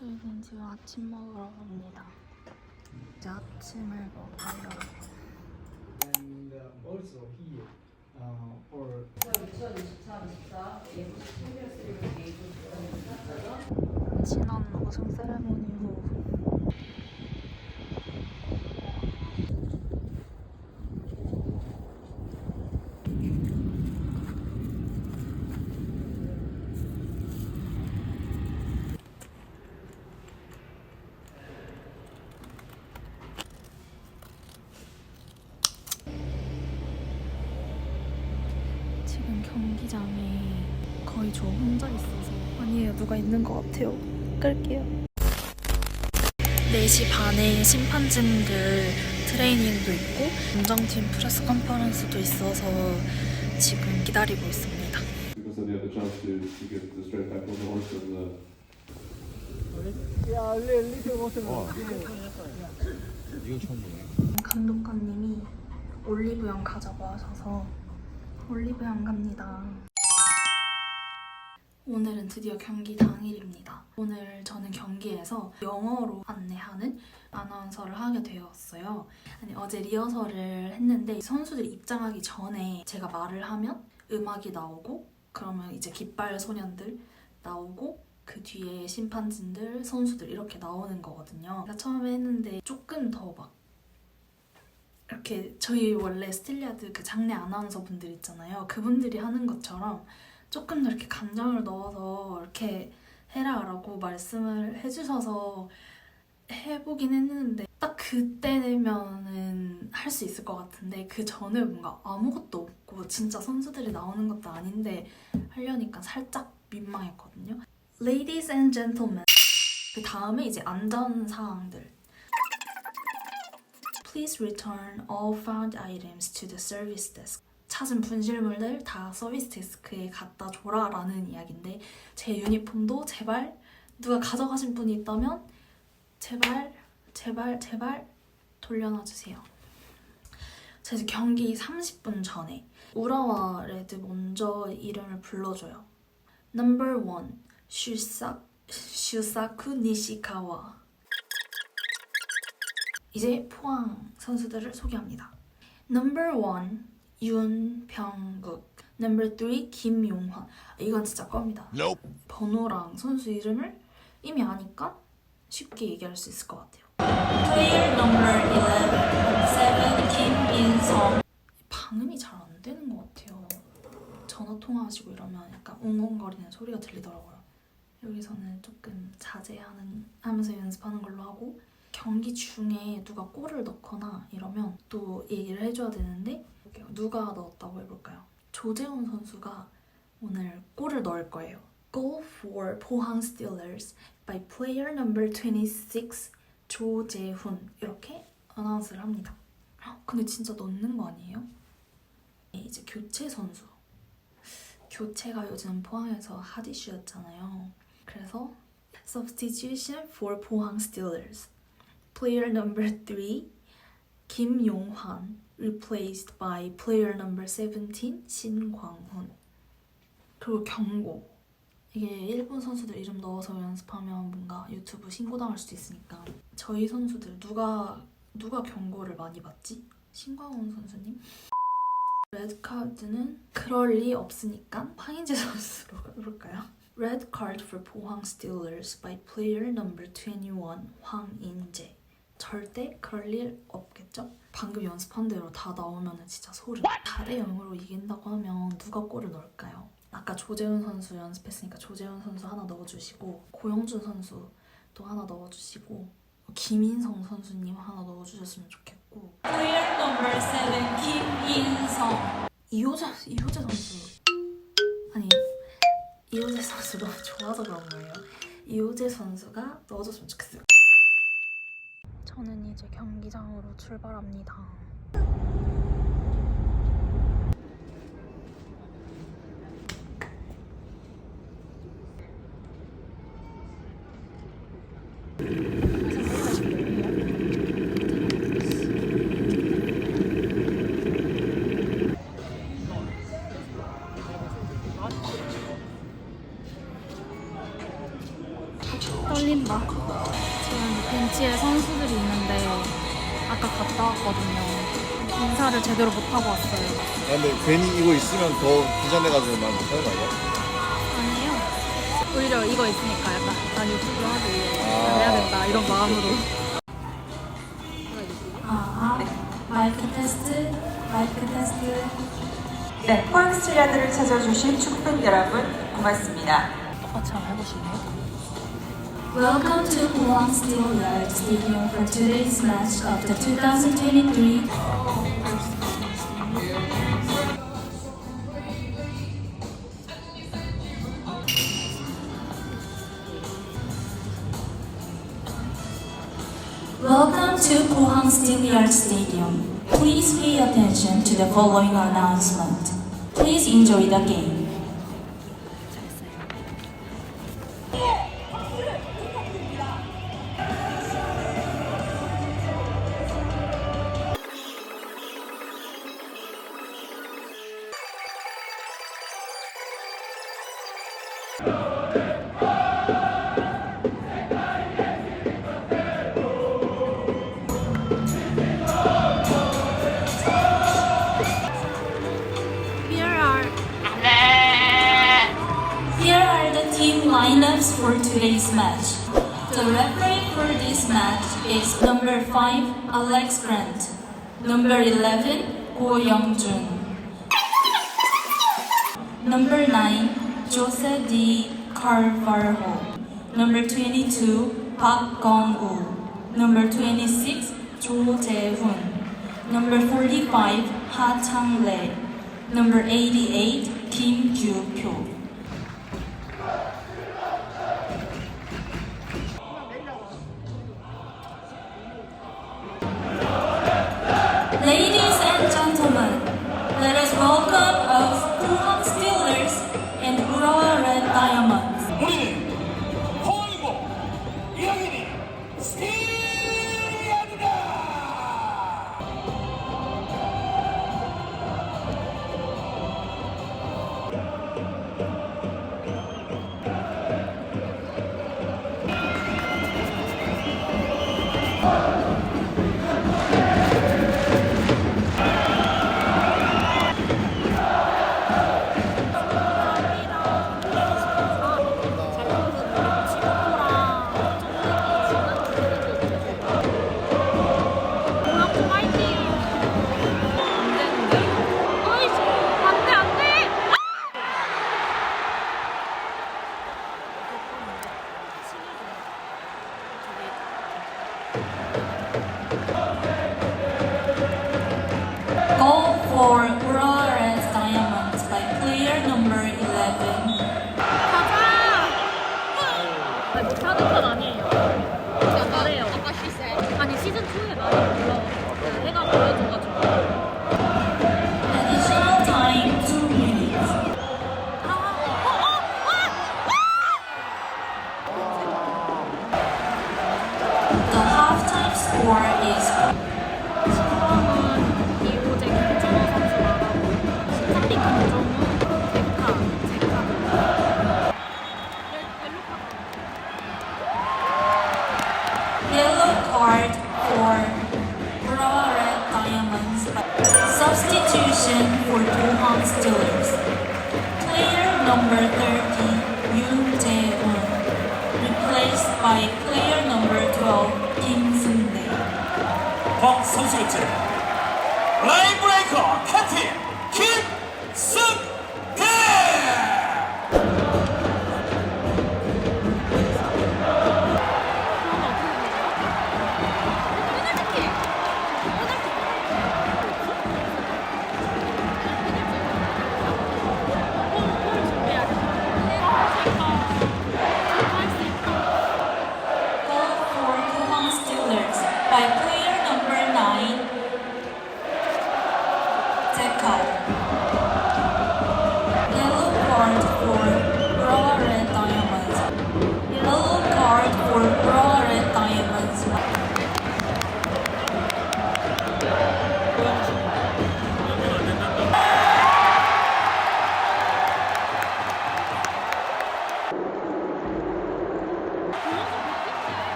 저희는 지금 아침 먹으러 갑니다. 이제 아침을 먹어요. and uh, also here uh, for 지난 우승 세레모니 후 지금 경기장에 거의 저 혼자 있어서 아니에요 누가 있는 것 같아요 끌게요 4시 반에 심판진들 트레이닝도 있고 운정팀 프레스 컨퍼런스도 있어서 지금 기다리고 있습니다 uh. 감독관님이 올리브영 가자고 하셔서 올리브영 갑니다. 오늘은 드디어 경기 당일입니다. 오늘 저는 경기에서 영어로 안내하는 아나운서를 하게 되었어요. 아니, 어제 리허설을 했는데 선수들이 입장하기 전에 제가 말을 하면 음악이 나오고 그러면 이제 깃발 소년들 나오고 그 뒤에 심판진들, 선수들 이렇게 나오는 거거든요. 제가 처음에 했는데 조금 더 막 이렇게 저희 원래 스틸리아드 그 장례 아나운서 분들 있잖아요. 그분들이 하는 것처럼 조금 더 이렇게 감정을 넣어서 이렇게 해라라고 말씀을 해주셔서 해보긴 했는데 딱 그때면은 할 수 있을 것 같은데 그 전에 뭔가 아무것도 없고 진짜 선수들이 나오는 것도 아닌데 하려니까 살짝 민망했거든요. Ladies and gentlemen. 그 다음에 이제 안전 사항들. Please return all found items to the service desk. 찾은 분실물들 다 서비스 데스크에 갖다 줘라 라는 이야기인데 제 유니폼도 제발 누가 가져가신 분이 있다면 제발 제발 제발 돌려놔 주세요. 제가 경기 30분 전에 우라와 레드 먼저 이름을 불러줘요. Number one 슈사 슈사쿠 니시카와 이제 포항 선수들을 소개합니다. Number one 윤병국 Number three 김용환 이건 진짜 껌이다. 번호랑 선수 이름을 이미 아니까 쉽게 얘기할 수 있을 것 같아요. Player number 11 김인성 방음이 잘 안 되는 것 같아요. 전화 통화하시고 이러면 약간 웅웅거리는 소리가 들리더라고요. 여기서는 조금 자제하는 하면서 연습하는 걸로 하고 경기 중에 누가 골을 넣거나 이러면 또 얘기를 해줘야 되는데. 누가 넣었다고 해볼까요? 조재훈 선수가 오늘 골을 넣을 거예요. Goal for 포항 Steelers by player number 26 조재훈 이렇게 아나운스를 합니다. 헉, 근데 진짜 넣는 거 아니에요? 네, 이제 교체 선수. 교체가 요즘 포항에서 핫 이슈였잖아요. 그래서 substitution for 포항 Steelers. Player number 3 김용환 replaced by player number 17 신광훈. 그리고 경고. 이게 일본 선수들 이름 넣어서 연습하면 뭔가 유튜브 신고당할 수도 있으니까 저희 선수들 누가 누가 경고를 많이 받지? 신광훈 선수님? 레드카드는 그럴 리 없으니까 황인재 선수로 해볼까요? Red card for 포항 Steelers by player number 21 황인재 절대 그럴 일 없겠죠? 방금 연습한 대로 다 나오면 진짜 소름 4대 0으로 이긴다고 하면 누가 골을 넣을까요? 아까 조재훈 선수 연습했으니까 조재훈 선수 하나 넣어주시고 고영준 선수 또 하나 넣어주시고 김인성 선수님 하나 넣어주셨으면 좋겠고 Player number seven, 김인성. 이호재 이호재 선수 아니 이호재 선수 너무 좋아서 그런 거예요. 이호재 선수가 넣어줬으면 좋겠어요. 저는 이제 경기장으로 출발합니다. 떨린다. 벤치에 선수들이 있는데 아까 갔다 왔거든요. 인사를 제대로 못하고 왔어요. 야, 근데 괜히 이거 있으면 더 긴장돼가지고 말 못하는 거 아니야? 아니에요. 오히려 이거 있으니까 약간 난 유튜브를 하지 아. 해야 된다 이런 마음으로. 아, 마이크 테스트, 마이크 테스트. 네, 포항 스틸라드를 찾아주신 축구팬 여러분 고맙습니다. 똑같이 한번 해보실래요? Welcome to Pohang Steelyard Stadium for today's match of the 2023 Welcome to Pohang Steelyard Stadium. Please pay attention to the following announcement. Please enjoy the game. Lineups for today's match. The referee for this match is number 5 Alex Grant, number 11 Go Young-jun, number 9 Jose D. Carvalho, number 22 Park Gong-woo, number 26 Jo Jae-hoon, number 45 Ha Chang-lee, number 88 Kim Kyu-pyo. Diamond. 포항 선수 교체 라인 브레이커 캡틴 김승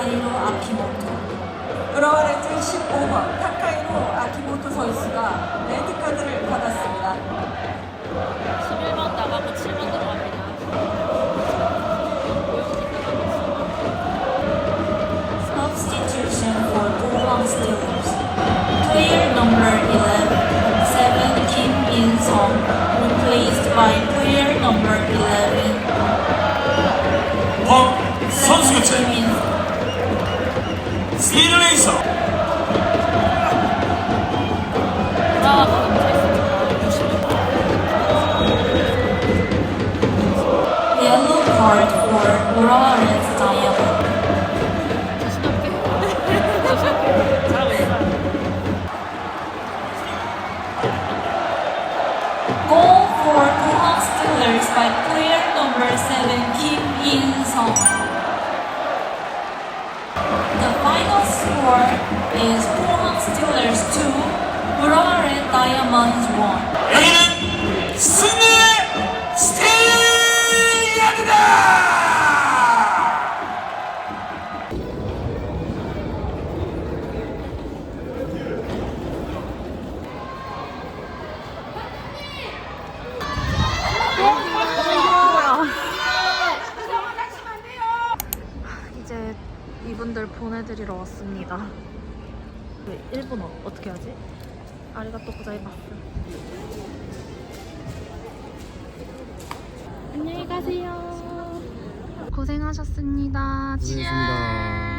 15 Takahiro Akimoto. 브라와레즈 15번 타카이로 아키모토 선수가 레드카드를 받았습니다. 11번 나가고 7번 들어갑니다. Substitution for Pohang Steelers. Player number 11, 7 Kim In Sung, replaced by player number 11, 스 보내드리러 왔습니다. 왜 일본어 어떻게 하지? 아리가또 고자이마스. 안녕히 가세요. 고생하셨습니다. 고생했습니다.